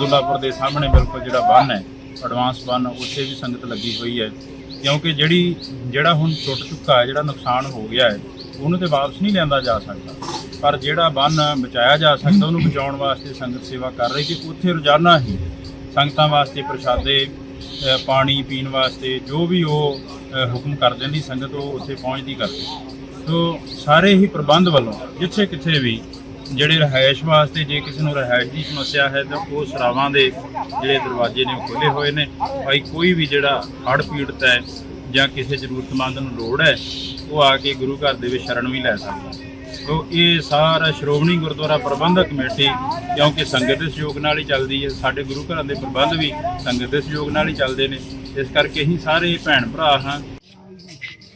ਸਰਦੁੱਲਾਪੁਰ ਦੇ ਸਾਹਮਣੇ ਬਿਲਕੁਲ ਜਿਹੜਾ ਬੰਨ ਹੈ ਐਡਵਾਂਸ ਬੰਨ, ਉੱਥੇ ਵੀ ਸੰਗਤ ਲੱਗੀ ਹੋਈ ਹੈ। ਕਿਉਂਕਿ ਜਿਹੜੀ, ਜਿਹੜਾ ਹੁਣ ਟੁੱਟ ਚੁੱਕਾ ਹੈ, ਜਿਹੜਾ ਨੁਕਸਾਨ ਹੋ ਗਿਆ ਹੈ, ਉਹਨੂੰ ਤੇ ਵਾਪਸ ਨਹੀਂ ਲਿਆਂਦਾ ਜਾ ਸਕਦਾ। ਪਰ ਜਿਹੜਾ ਬੰਨ ਬਚਾਇਆ ਜਾ ਸਕਦਾ, ਉਹਨੂੰ ਬਚਾਉਣ ਵਾਸਤੇ ਸੰਗਤ ਸੇਵਾ ਕਰ ਰਹੀ ਕਿ ਉੱਥੇ ਰੋਜ਼ਾਨਾ ਹੀ ਸੰਗਤਾਂ ਵਾਸਤੇ ਪ੍ਰਸ਼ਾਦੇ ਪਾਣੀ ਪੀਣ ਵਾਸਤੇ ਜੋ ਵੀ ਉਹ ਹੁਕਮ ਕਰ ਦਿੰਦੀ, ਸੰਗਤ ਉਹ ਉੱਥੇ ਪਹੁੰਚਦੀ ਕਰਦੀ। ਸੋ ਸਾਰੇ ਹੀ ਪ੍ਰਬੰਧ ਵੱਲੋਂ, ਜਿੱਥੇ ਕਿੱਥੇ ਵੀ ਜਿਹੜੇ ਰਹਾਇਸ਼ ਵਾਸਤੇ ਜੇ ਕਿਸੇ ਨੂੰ ਰਹਾਇਸ਼ ਦੀ ਸਮੱਸਿਆ ਹੈ ਤਾਂ ਉਹ ਸਰਾਵਾਂ ਦੇ ਜਿਹੜੇ ਦਰਵਾਜ਼ੇ ਨੇ ਉਹ ਖੁੱਲੇ ਹੋਏ ਨੇ। ਭਾਈ ਕੋਈ ਵੀ ਜਿਹੜਾ ਹੜ੍ਹ ਪੀੜਤ ਹੈ ਜਾਂ ਕਿਸੇ ਜ਼ਰੂਰਤਮੰਦ ਨੂੰ ਲੋੜ ਹੈ, ਉਹ ਆ ਕੇ ਗੁਰੂ ਘਰ ਦੇ ਵਿੱਚ ਸ਼ਰਨ ਵੀ ਲੈ ਸਕਦਾ ਸੋ ਇਹ ਸਾਰਾ ਸ਼੍ਰੋਮਣੀ ਗੁਰਦੁਆਰਾ ਪ੍ਰਬੰਧਕ ਕਮੇਟੀ, ਕਿਉਂਕਿ ਸੰਗਤ ਦੇ ਸਹਿਯੋਗ ਨਾਲ ਹੀ ਚੱਲਦੀ ਹੈ, ਸਾਡੇ ਗੁਰੂ ਘਰਾਂ ਦੇ ਪ੍ਰਬੰਧ ਵੀ ਸੰਗਤ ਦੇ ਸਹਿਯੋਗ ਨਾਲ ਹੀ ਚੱਲਦੇ ਨੇ। ਇਸ ਕਰਕੇ ਅਸੀਂ ਸਾਰੇ ਭੈਣ ਭਰਾ ਹਾਂ।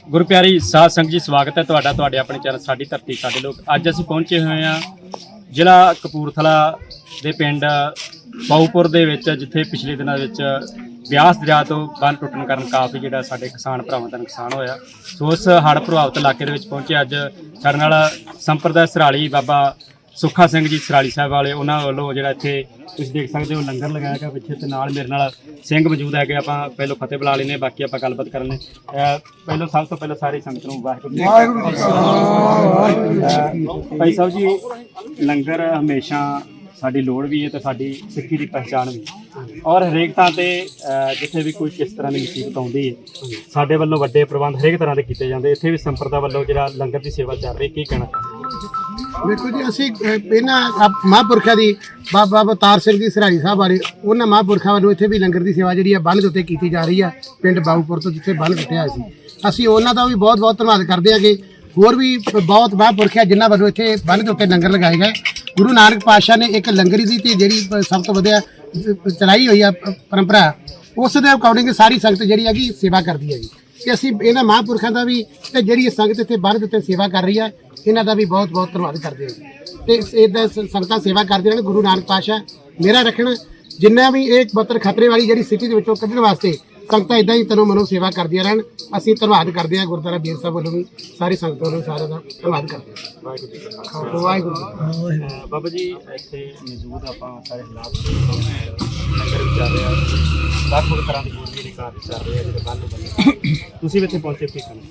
ਗੁਰੂ ਪਿਆਰੀ ਸਾਧ ਸੰਗਤ ਜੀ, ਸਵਾਗਤ ਹੈ ਤੁਹਾਡਾ, ਤੁਹਾਡੇ ਆਪਣੇ ਚੈਨਲ ਸਾਡੀ ਧਰਤੀ, ਸਾਡੇ ਲੋਕ। ਅੱਜ ਅਸੀਂ ਪਹੁੰਚੇ ਹੋਏ ਹਾਂ ਜ਼ਿਲ੍ਹਾ ਕਪੂਰਥਲਾ ਦੇ ਪਿੰਡ ਬਾਉਪੁਰ ਦੇ ਵਿੱਚ, ਜਿੱਥੇ ਪਿਛਲੇ ਦਿਨਾਂ ਵਿੱਚ ਬਿਆਸ ਦਰਿਆ ਤੋਂ ਬੰਨ ਟੁੱਟਣ ਕਾਰਨ ਕਾਫੀ ਜਿਹੜਾ ਸਾਡੇ ਕਿਸਾਨ ਭਰਾਵਾਂ ਦਾ ਨੁਕਸਾਨ ਹੋਇਆ। ਸੋ ਉਸ ਹੜ੍ਹ ਪ੍ਰਭਾਵਿਤ ਇਲਾਕੇ ਦੇ ਵਿੱਚ ਪਹੁੰਚੇ ਅੱਜ। ਸਾਡੇ ਨਾਲ ਸੰਪਰਦਾ ਸਰਾਲੀ ਬਾਬਾ ਸੁੱਖਾ ਸਿੰਘ ਜੀ ਸਰਾਲੀ ਸਾਹਿਬ ਵਾਲੇ ਉਹਨਾਂ ਵੱਲੋਂ ਜਿਹੜਾ ਇੱਥੇ ਤੁਸੀਂ ਦੇਖ ਸਕਦੇ ਹੋ ਲੰਗਰ ਲਗਾਇਆ ਗਿਆ ਪਿੱਛੇ ਤੇ ਨਾਲ ਮੇਰੇ ਨਾਲ ਸਿੰਘ ਮੌਜੂਦ ਹੈਗੇ ਆਪਾਂ ਪਹਿਲਾਂ ਫਤਿਹ ਬੁਲਾ ਲੈਨੇ ਬਾਕੀ ਆਪਾਂ ਗੱਲਬਾਤ ਕਰਨੇ ਅਹ ਪਹਿਲਾਂ ਸਭ ਤੋਂ ਪਹਿਲਾਂ ਸਾਰੀ ਸੰਗਤ ਨੂੰ ਵਾਹਿਗੁਰੂ ਜੀ ਭਾਈ ਸਾਹਿਬ ਜੀ ਲੰਗਰ ਹਮੇਸ਼ਾ ਸਾਡੀ ਲੋੜ ਵੀ ਹੈ ਤੇ ਸਾਡੀ ਸਿੱਖੀ ਦੀ ਪਹਿਚਾਣ ਵੀ ਔਰ ਹਰੇਕ ਥਾਂ ਤੇ ਜਿੱਥੇ ਵੀ ਕੋਈ ਕਿਸ ਤਰ੍ਹਾਂ ਦੀ ਮੁਸੀਬਤ ਆਉਂਦੀ ਹੈ ਸਾਡੇ ਵੱਲੋਂ ਵੱਡੇ ਪ੍ਰਬੰਧ ਹਰੇਕ ਤਰ੍ਹਾਂ ਦੇ ਕੀਤੇ ਜਾਂਦੇ। ਇੱਥੇ ਵੀ ਸੰਪਰਦਾ ਵੱਲੋਂ ਜਿਹੜਾ ਲੰਗਰ ਦੀ ਸੇਵਾ ਚੱਲ ਰਹੀ ਕੀ ਕਹਿਣਾ ਬਿਲਕੁਲ ਜੀ ਅਸੀਂ ਇਹਨਾਂ ਆਪ- ਮਹਾਂਪੁਰਖਾਂ ਦੀ ਬਾਬਾ ਅਵਤਾਰ ਸਿੰਘ ਜੀ ਸਰਾੜੀ ਸਾਹਿਬ ਵਾਲੇ ਉਹਨਾਂ ਮਹਾਂਪੁਰਖਾਂ ਵੱਲੋਂ ਇੱਥੇ ਵੀ ਲੰਗਰ ਦੀ ਸੇਵਾ ਜਿਹੜੀ ਆ ਬੰਨ ਦੇ ਉੱਤੇ ਕੀਤੀ ਜਾ ਰਹੀ ਆ ਪਿੰਡ ਬਾਊਪੁਰ ਤੋਂ ਜਿੱਥੇ ਬੰਨ ਟੁੱਟਿਆ ਸੀ। ਅਸੀਂ ਉਹਨਾਂ ਦਾ ਵੀ ਬਹੁਤ ਬਹੁਤ ਧੰਨਵਾਦ ਕਰਦੇ ਹਾਂ ਕਿ ਹੋਰ ਵੀ ਬਹੁਤ ਮਹਾਂਪੁਰਖ ਆ ਜਿਨ੍ਹਾਂ ਵੱਲੋਂ ਇੱਥੇ ਬੰਨ ਦੇ ਉੱਤੇ ਲੰਗਰ ਲਗਾਏ ਗਏ। ਗੁਰੂ ਨਾਨਕ ਪਾਤਸ਼ਾਹ ਨੇ ਇੱਕ ਲੰਗਰੀ ਦੀ ਤੇ ਜਿਹੜੀ ਪ- ਸਭ ਤੋਂ ਵਧੀਆ ਅਹ, ਚਲਾਈ ਹੋਈ ਆ ਪ- ਪਰੰਪਰਾ ਉਸ ਦੇ ਅਕੋਰਡਿੰਗ ਸਾਰੀ ਸੰਗਤ ਜਿਹੜੀ ਹੈਗੀ ਸੇਵਾ ਕਰਦੀ ਹੈ ਜੀ ਤੇ ਅਸੀਂ ਇਹਨਾਂ ਮਹਾਂਪੁਰਖਾਂ ਦਾ ਵੀ ਤੇ ਜਿਹੜੀ ਇਹ ਸੰਗਤ ਇੱਥੇ ਬੰਨ ਦੇ ਉੱਤੇ ਸੇਵਾ ਕਰ ਰਹੀ ਆ ਇਹਨਾਂ ਦਾ ਵੀ ਬਹੁਤ ਬਹੁਤ ਧੰਨਵਾਦ ਕਰਦੇ ਹਾਂ। ਤੇ ਇਦਾਂ ਸੰਗਤਾਂ ਸੇਵਾ ਕਰਦੇ ਰਹਿਣ ਗੁਰੂ ਨਾਨਕ ਪਾਤਸ਼ਾਹ ਮੇਰਾ ਰੱਖਣ ਜਿੰਨਾ ਵੀ ਇਹ ਬੱਤਰ ਖਤਰੇ ਵਾਲੀ ਜਿਹੜੀ ਸਥਿਤੀ ਦੇ ਵਿੱਚੋਂ ਕੱਢਣ ਵਾਸਤੇ ਸੰਗਤਾਂ ਇਦਾਂ ਹੀ ਤਨੋਂ ਮਨੋਂ ਸੇਵਾ ਕਰਦੀਆਂ ਰਹਿਣ ਅਸੀਂ ਧੰਨਵਾਦ ਕਰਦੇ ਹਾਂ ਗੁਰਦੁਆਰਾ ਬੀਰ ਸਾਹਿਬ ਵੱਲੋਂ ਵੀ ਸਾਰੀ ਸੰਗਤ ਵੱਲੋਂ ਸਾਰਿਆਂ ਦਾ ਧੰਨਵਾਦ ਕਰਦੇ ਹਾਂ। ਵਾਹਿਗੁਰੂ ਕਾ ਕੀ ਬਾਬਾ ਜੀ ਇੱਥੇ ਮੌਜੂਦ ਆਪਾਂ ਸਾਰੇ ਹਾਲਾਤ ਲੰਗਰ ਚੱਲ ਰਿਹਾ ਵੱਖ ਵੱਖ ਤਰ੍ਹਾਂ ਦੀ ਬੋਲੀ ਦੇ ਕਾਰਜ ਚੱਲ ਰਹੇ ਆ, ਜਿਹੜੇ ਬੰਨ ਬੰਨ ਤੁਸੀਂ ਵੀ ਇੱਥੇ ਪਹੁੰਚੇ ਕੀ ਕਰਨਾ?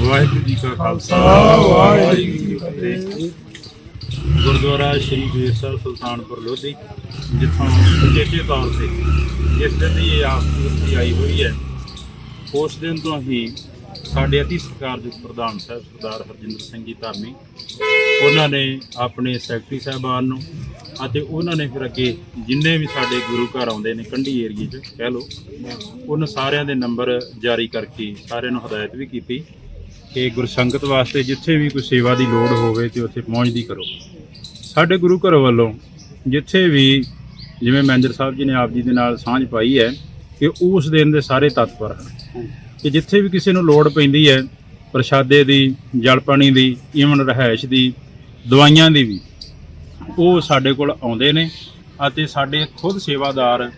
ਵਾਹਿਗੁਰੂ ਜੀ ਕਾ ਖਾਲਸਾ, ਵਾਹਿਗੁਰੂ ਜੀ ਕੀ ਫਤਿਹ। ਗੁਰਦੁਆਰਾ ਸ਼੍ਰੀ ਬੀਰ ਸਾਹਿਬ ਸੁਲਤਾਨਪੁਰ ਲੋਧੀ, ਜਿੱਥੋਂ ਸੁਚੇਤੇ ਤੌਰ ਤੇ ਜਿਸ ਦਿਨ ਦੀ ਇਹ ਆਸਤੀ ਆਈ ਹੋਈ ਹੈ, ਉਸ ਦਿਨ ਤੋਂ ਹੀ ਸਾਡੇ ਅਤੀ ਸਰਕਾਰ ਦੇ ਪ੍ਰਧਾਨ ਸਾਹਿਬ ਸਰਦਾਰ ਹਰਜਿੰਦਰ ਸਿੰਘ ਜੀ ਧਾਮੀ, ਉਹਨਾਂ ਨੇ ਆਪਣੇ ਸੈਕਟਰੀ ਸਾਹਿਬਾਨ ਨੂੰ ਅਤੇ ਉਹਨਾਂ ਨੇ ਫਿਰ ਅੱਗੇ ਜਿੰਨੇ ਵੀ ਸਾਡੇ ਗੁਰੂ ਘਰ ਆਉਂਦੇ ਨੇ ਕੰਢੀ ਏਰੀਏ 'ਚ, ਕਹਿ ਲਓ, ਉਹਨਾਂ ਸਾਰਿਆਂ ਦੇ ਨੰਬਰ ਜਾਰੀ ਕਰਕੇ ਸਾਰਿਆਂ ਨੂੰ ਹਦਾਇਤ ਵੀ ਕੀਤੀ ਕਿ ਗੁਰਸੰਗਤ ਵਾਸਤੇ ਜਿੱਥੇ ਵੀ ਕੋਈ ਸੇਵਾ ਦੀ ਲੋੜ ਹੋਵੇ ਤੇ ਉੱਥੇ ਪਹੁੰਚਦੀ ਕਰੋ। ਸਾਡੇ ਗੁਰੂ ਘਰ ਵੱਲੋਂ ਜਿੱਥੇ ਵੀ ਜਿਵੇਂ ਮੈਨੇਜਰ ਸਾਹਿਬ ਜੀ ਨੇ ਆਪ ਜੀ ਦੇ ਨਾਲ ਸਾਂਝ ਪਾਈ ਹੈ ਕਿ ਉਸ ਦਿਨ ਦੇ ਸਾਰੇ ਤਤਪਰ ਹਨ। ਕਿ ਜਿੱਥੇ ਵੀ ਕਿਸੇ ਨੂੰ ਲੋੜ ਪੈਂਦੀ ਹੈ, ਪ੍ਰਸ਼ਾਦੇ ਦੀ, ਜਲ ਪਾਣੀ ਦੀ, ਈਵਨ ਰਹਿائش ਦੀ, ਦਵਾਈਆਂ ਦੀ ਵੀ ਉਹ ਸਾਡੇ ਕੋਲ ਆਉਂਦੇ ਨੇ ਅਤੇ ਸਾਡੇ ਖੁਦ ਸੇਵਾਦਾਰ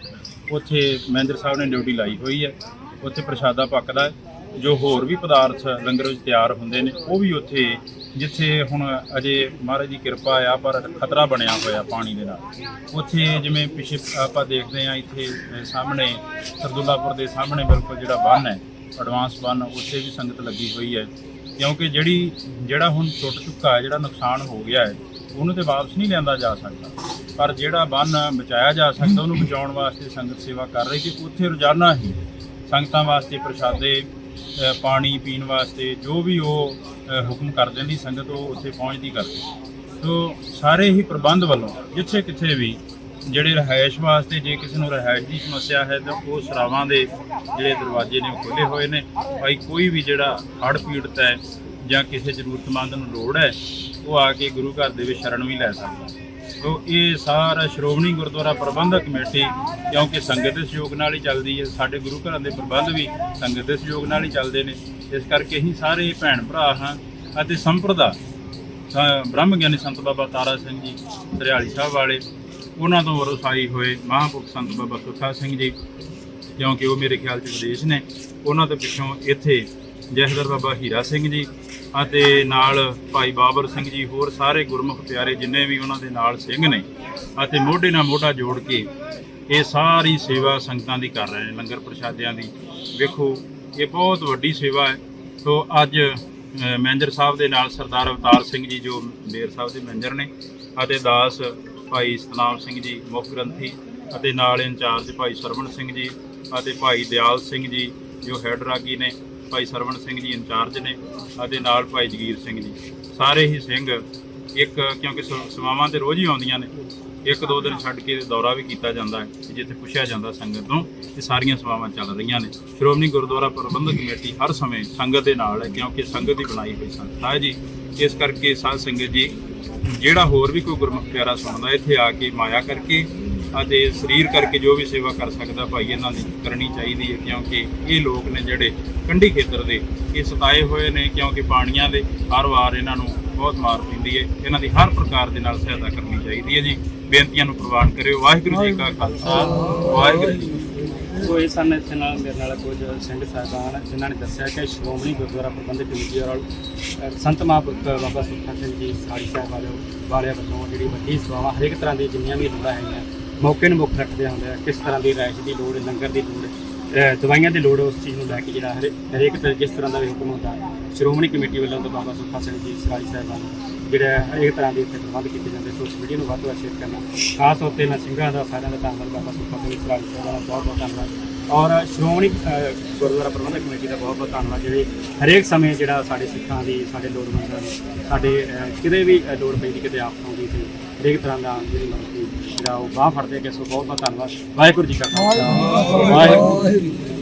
ਉੱਥੇ ਮੈਨੇਜਰ ਸਾਹਿਬ ਨੇ ਡਿਊਟੀ ਲਾਈ ਹੋਈ ਹੈ, ਉੱਥੇ ਪ੍ਰਸ਼ਾਦਾ ਪੱਕਦਾ ਹੈ, ਜੋ ਹੋਰ ਵੀ ਪਦਾਰਥ ਲੰਗਰ ਵਿੱਚ ਤਿਆਰ ਹੁੰਦੇ ਨੇ, ਉਹ ਵੀ ਉੱਥੇ ਜਿੱਥੇ ਹੁਣ ਅਜੇ ਮਹਾਰਾਜ ਦੀ ਕਿਰਪਾ ਆ, ਪਰ ਖਤਰਾ ਬਣਿਆ ਹੋਇਆ ਪਾਣੀ ਦੇ ਨਾਲ। ਉੱਥੇ ਜਿਵੇਂ ਪਿਛੇ ਆਪਾਂ ਦੇਖਦੇ ਆ ਇੱਥੇ ਸਾਹਮਣੇ, ਸਰਦੁੱਲਾਪੁਰ ਦੇ ਸਾਹਮਣੇ ਬਿਲਕੁਲ ਜਿਹੜਾ ਬੰਨ ਹੈ ਐਡਵਾਂਸ ਬੰਨ, ਉੱਥੇ ਵੀ ਸੰਗਤ ਲੱਗੀ ਹੋਈ ਹੈ। ਕਿਉਂਕਿ ਜਿਹੜੀ, ਜਿਹੜਾ ਹੁਣ ਟੁੱਟ ਚੁੱਕਾ ਹੈ, ਜਿਹੜਾ ਨੁਕਸਾਨ ਹੋ ਗਿਆ ਹੈ ਉਹਨੂੰ ਤੇ ਵਾਪਸ ਨਹੀਂ ਲਿਆਂਦਾ ਜਾ ਸਕਦਾ। ਪਰ ਜਿਹੜਾ ਬੰਨ ਬਚਾਇਆ ਜਾ ਸਕਦਾ, ਉਹਨੂੰ ਬਚਾਉਣ ਵਾਸਤੇ ਸੰਗਤ ਸੇਵਾ ਕਰ ਰਹੀ ਕਿ ਉੱਥੇ ਰੋਜ਼ਾਨਾ ਹੀ ਸੰਗਤਾਂ ਵਾਸਤੇ ਪ੍ਰਸ਼ਾਦੇ ਪਾਣੀ ਪੀਣ ਵਾਸਤੇ ਜੋ ਵੀ ਉਹ ਹੁਕਮ ਕਰ ਦਿੰਦੀ, ਸੰਗਤ ਉਹ ਉੱਥੇ ਪਹੁੰਚਦੀ ਕਰਦੀ ਸੋ। ਸਾਰੇ ਹੀ ਪ੍ਰਬੰਧ ਵੱਲੋਂ ਜਿੱਥੇ ਕਿੱਥੇ ਵੀ ਜਿਹੜੇ ਰਹਾਇਸ਼ ਵਾਸਤੇ ਜੇ ਕਿਸੇ ਨੂੰ ਰਹਾਇਸ਼ ਦੀ ਸਮੱਸਿਆ ਹੈ, ਤਾਂ ਉਹ ਸਰਾਵਾਂ ਦੇ ਜਿਹੜੇ ਦਰਵਾਜ਼ੇ ਨੇ ਉਹ ਖੁੱਲੇ ਹੋਏ ਨੇ। ਭਾਈ, ਕੋਈ ਵੀ ਜਿਹੜਾ ਹੜ੍ਹ ਪੀੜਤ ਹੈ ਜਾਂ ਕਿਸੇ ਜ਼ਰੂਰਤਮੰਦ ਨੂੰ ਲੋੜ ਹੈ, ਉਹ ਆ ਕੇ ਗੁਰੂ ਘਰ ਦੇ ਵਿੱਚ ਸ਼ਰਨ ਵੀ ਲੈ ਸਕਦਾ ਸੋ ਇਹ ਸਾਰਾ ਸ਼੍ਰੋਮਣੀ ਗੁਰਦੁਆਰਾ ਪ੍ਰਬੰਧਕ ਕਮੇਟੀ, ਕਿਉਂਕਿ ਸੰਗਤ ਦੇ ਸਹਿਯੋਗ ਨਾਲ ਹੀ ਚੱਲਦੀ ਹੈ, ਸਾਡੇ ਗੁਰੂ ਘਰਾਂ ਦੇ ਪ੍ਰਬੰਧ ਵੀ ਸੰਗਤ ਦੇ ਸਹਿਯੋਗ ਨਾਲ ਹੀ ਚੱਲਦੇ ਨੇ। ਇਸ ਕਰਕੇ ਅਸੀਂ ਸਾਰੇ ਭੈਣ ਭਰਾ ਹਾਂ ਅਤੇ ਸੰਪਰਦਾ ਬ੍ਰਹਮ ਗਿਆਨੀ ਸੰਤ ਬਾਬਾ ਤਾਰਾ ਸਿੰਘ ਜੀ, ਦਰਿਆਲੀ ਸਾਹਿਬ ਵਾਲੇ, ਉਹਨਾਂ ਤੋਂ ਵਰਸਾਈ ਹੋਏ ਮਹਾਂਪੁਰਖ ਸੰਤ ਬਾਬਾ ਸੁੱਖਾ ਸਿੰਘ ਜੀ, ਕਿਉਂਕਿ ਉਹ ਮੇਰੇ ਖਿਆਲ ਚ ਵਿਦੇਸ਼ ਨੇ, ਉਹਨਾਂ ਤੋਂ ਪਿੱਛੋਂ ਇੱਥੇ ਜਹਦਰ ਬਾਬਾ ਹੀਰਾ ਸਿੰਘ ਜੀ ਅਤੇ ਨਾਲ ਭਾਈ ਬਾਬਰ ਸਿੰਘ ਜੀ, ਹੋਰ ਸਾਰੇ ਗੁਰਮੁਖ ਪਿਆਰੇ ਜਿੰਨੇ ਵੀ ਉਹਨਾਂ ਦੇ ਨਾਲ ਸਿੰਘ ਨੇ ਅਤੇ ਮੋਢੇ ਨਾਲ ਮੋਢਾ ਜੋੜ ਕੇ ਇਹ ਸਾਰੀ ਸੇਵਾ ਸੰਗਤਾਂ ਦੀ ਕਰ ਰਹੇ ਨੇ, ਲੰਗਰ ਪ੍ਰਸ਼ਾਦਿਆਂ ਦੀ। ਵੇਖੋ, ਇਹ ਬਹੁਤ ਵੱਡੀ ਸੇਵਾ ਹੈ। ਸੋ ਅੱਜ ਮੈਨੇਜਰ ਸਾਹਿਬ ਦੇ ਨਾਲ ਸਰਦਾਰ ਅਵਤਾਰ ਸਿੰਘ ਜੀ, ਜੋ ਮੇਰ ਸਾਹਿਬ ਦੇ ਮੈਨੇਜਰ ਨੇ ਅਤੇ ਦਾਸ ਭਾਈ ਸਤਨਾਮ ਸਿੰਘ ਜੀ, ਮੁੱਖ ਗ੍ਰੰਥੀ ਅਤੇ ਨਾਲ ਇੰਚਾਰਜ ਭਾਈ ਸਰਵਣ ਸਿੰਘ ਜੀ ਅਤੇ ਭਾਈ ਦਿਆਲ ਸਿੰਘ ਜੀ, ਜੋ ਹੈਡ ਰਾਗੀ ਨੇ। ਭਾਈ ਸਰਵਣ ਸਿੰਘ ਜੀ ਇੰਚਾਰਜ ਨੇ ਅਤੇ ਨਾਲ ਭਾਈ ਜਗੀਰ ਸਿੰਘ ਜੀ। ਸਾਰੇ ਹੀ ਸਿੰਘ ਇੱਕ, ਕਿਉਂਕਿ ਸ- ਸੇਵਾਵਾਂ ਤੇ ਰੋਜ਼ ਹੀ ਆਉਂਦੀਆਂ ਨੇ, ਇੱਕ ਦੋ ਦਿਨ ਛੱਡ ਕੇ ਦੌਰਾ ਵੀ ਕੀਤਾ ਜਾਂਦਾ ਹੈ ਜਿੱਥੇ ਪੁੱਛਿਆ ਜਾਂਦਾ ਸੰਗਤ ਨੂੰ ਇਹ ਸਾਰੀਆਂ ਸੇਵਾਵਾਂ ਚੱਲ ਰਹੀਆਂ ਨੇ। ਸ਼੍ਰੋਮਣੀ ਗੁਰਦੁਆਰਾ ਪ੍ਰਬੰਧਕ ਕਮੇਟੀ ਹਰ ਸਮੇਂ ਸੰਗਤ ਦੇ ਨਾਲ ਹੈ, ਕਿਉਂਕਿ ਸੰਗਤ ਦੀ ਬਣਾਈ ਹੋਈ ਸੰਸਥਾ ਹੈ ਜੀ। ਇਸ ਕਰਕੇ ਸਾਧ ਸੰਗਤ ਜੀ, ਜਿਹੜਾ ਹੋਰ ਵੀ ਕੋਈ ਗੁਰਮੁਖ ਪਿਆਰਾ ਸੁਣਦਾ, ਇੱਥੇ ਆ ਕੇ ਮਾਇਆ ਕਰਕੇ ਅਤੇ ਸਰੀਰ ਕਰਕੇ ਜੋ ਵੀ ਸੇਵਾ ਕਰ ਸਕਦਾ, ਭਾਈ ਇਹਨਾਂ ਦੀ ਕਰਨੀ ਚਾਹੀਦੀ ਹੈ, ਕਿਉਂਕਿ ਇਹ ਲੋਕ ਨੇ ਜਿਹੜੇ ਕੰਢੀ ਖੇਤਰ ਦੇ ਇਹ ਸਤਾਏ ਹੋਏ ਨੇ ਕਿਉਂਕਿ ਪਾਣੀਆਂ ਦੇ ਹਰ ਵਾਰ ਇਹਨਾਂ ਨੂੰ ਬਹੁਤ ਮਾਰ ਪੈਂਦੀ ਹੈ। ਇਹਨਾਂ ਦੀ ਹਰ ਪ੍ਰਕਾਰ ਦੇ ਨਾਲ ਸਹਾਇਤਾ ਕਰਨੀ ਚਾਹੀਦੀ ਹੈ ਜੀ। ਬੇਨਤੀਆਂ ਨੂੰ ਪ੍ਰਵਾਨ ਕਰਿਓ। ਵਾਹਿਗੁਰੂ ਜੀ ਕਾ ਖਾਲਸਾ। ਵਾਹਿਗੁਰੂ ਜੀ ਕੀ ਫਤਿਹ। ਕੋਈ ਸਨ ਇੱਥੇ ਨਾਲ ਮੇਰੇ ਨਾਲ ਕੁਝ ਸਿੰਘ ਸਾਹਿਬਾਨ ਜਿਨ੍ਹਾਂ ਨੇ ਦੱਸਿਆ ਕਿ ਸ਼੍ਰੋਮਣੀ ਗੁਰਦੁਆਰਾ ਪ੍ਰਬੰਧਕ ਕਮੇਟੀ ਔਰ ਸੰਤ ਮਹਾਂਪੁਰਖ ਬਾਬਾ ਸੁਖਾ ਸਿੰਘ ਜੀ ਸਾੜੀ ਸਾਹਿਬ ਵਾਲੇ ਵਾਲਿਆਂ ਵੱਲੋਂ ਜਿਹੜੀ ਵੱਡੀ ਸੇਵਾਵਾਂ ਹਰੇਕ ਤਰ੍ਹਾਂ ਦੀ ਜਿੰਨੀਆਂ ਵੀ ਲੋੜਾਂ ਹੈਗੀਆਂ ਮੌਕੇ ਨੂੰ ਮੁੱਖ ਰੱਖਦੇ ਹੁੰਦੇ ਆ ਕਿਸ ਤਰ੍ਹਾਂ ਦੀ ਰਾਇਸ਼ ਦੀ ਲੋੜ ਲੰਗਰ ਦੀ ਲੋੜ ਅ, ਦਵਾਈਆਂ ਦੀ ਲੋੜ ਉਸ ਚੀਜ਼ ਨੂੰ ਲੈ ਕੇ ਜਿਹੜਾ ਹਰੇ- ਹਰੇਕ ਤਰ੍ਹਾਂ ਜਿਸ ਤਰ੍ਹਾਂ ਦਾ ਵੀ ਹੁਕਮ ਹੁੰਦਾ ਸ਼੍ਰੋਮਣੀ ਕਮੇਟੀ ਵੱਲੋਂ ਤਾਂ ਬਾਬਾ ਸੁੱਖਾ ਸਿੰਘ ਜੀ ਸਰਾਈ ਸਾਹਿਬਾਨ ਵੱਲੋਂ ਜਿਹੜਾ ਹਰੇਕ ਤਰ੍ਹਾਂ ਦੇ ਇੱਥੇ ਪ੍ਰਬੰਧ ਕੀਤੇ ਜਾਂਦੇ ਸੋਸ਼ਲ ਮੀਡੀਆ ਨੂੰ ਵੱਧ ਤੋਂ ਵੱਧ ਸ਼ੇਅਰ ਕਰਨਾ। ਖਾਸ ਤੌਰ ਤੇ ਮੈਂ ਸਿੰਘਾਂ ਦਾ ਸਾਰਿਆਂ ਦਾ ਧੰਨਵਾਦ ਬਾਬਾ ਸੁੱਖਾ ਸਿੰਘ ਸਰਾਈ ਸਾਹਿਬਾਨ ਦਾ ਬਹੁਤ ਬਹੁਤ ਧੰਨਵਾਦ। ਔਰ ਸ਼੍ਰੋਮਣੀ ਅ, ਗੁਰਦੁਆਰਾ ਪ੍ਰਬੰਧਕ ਕਮੇਟੀ ਦਾ ਬਹੁਤ ਬਹੁਤ ਧੰਨਵਾਦ ਜਿਹੜੇ ਹਰੇਕ ਸਮੇਂ ਜਿਹੜਾ ਸਾਡੇ ਸਿੱਖਾਂ ਦੀ ਸਾਡੇ ਲੋੜਵੰਦਾਂ ਦੀ ਸਾਡੇ ਅ, ਕਿਤੇ ਵੀ ਅ, ਲੋੜ ਪੈਂਦੀ ਕਿਤੇ ਆਫਤ ਆਉਂਦੀ ਸੀ ਹਰੇਕ ਤਰ੍ਹਾਂ ਦਾ ਜਿਹੜੀ ਮਦਦ ਦੀ ਉਹ ਬਾਹ ਫੜਦੇ ਕਿ ਸੋ ਬਹੁਤ ਬਹੁਤ ਧੰਨਵਾਦ। ਵਾਹਿਗੁਰੂ ਜੀ ਕਾ ਖਾਲਸਾ। ਵਾਹਿਗੁਰੂ।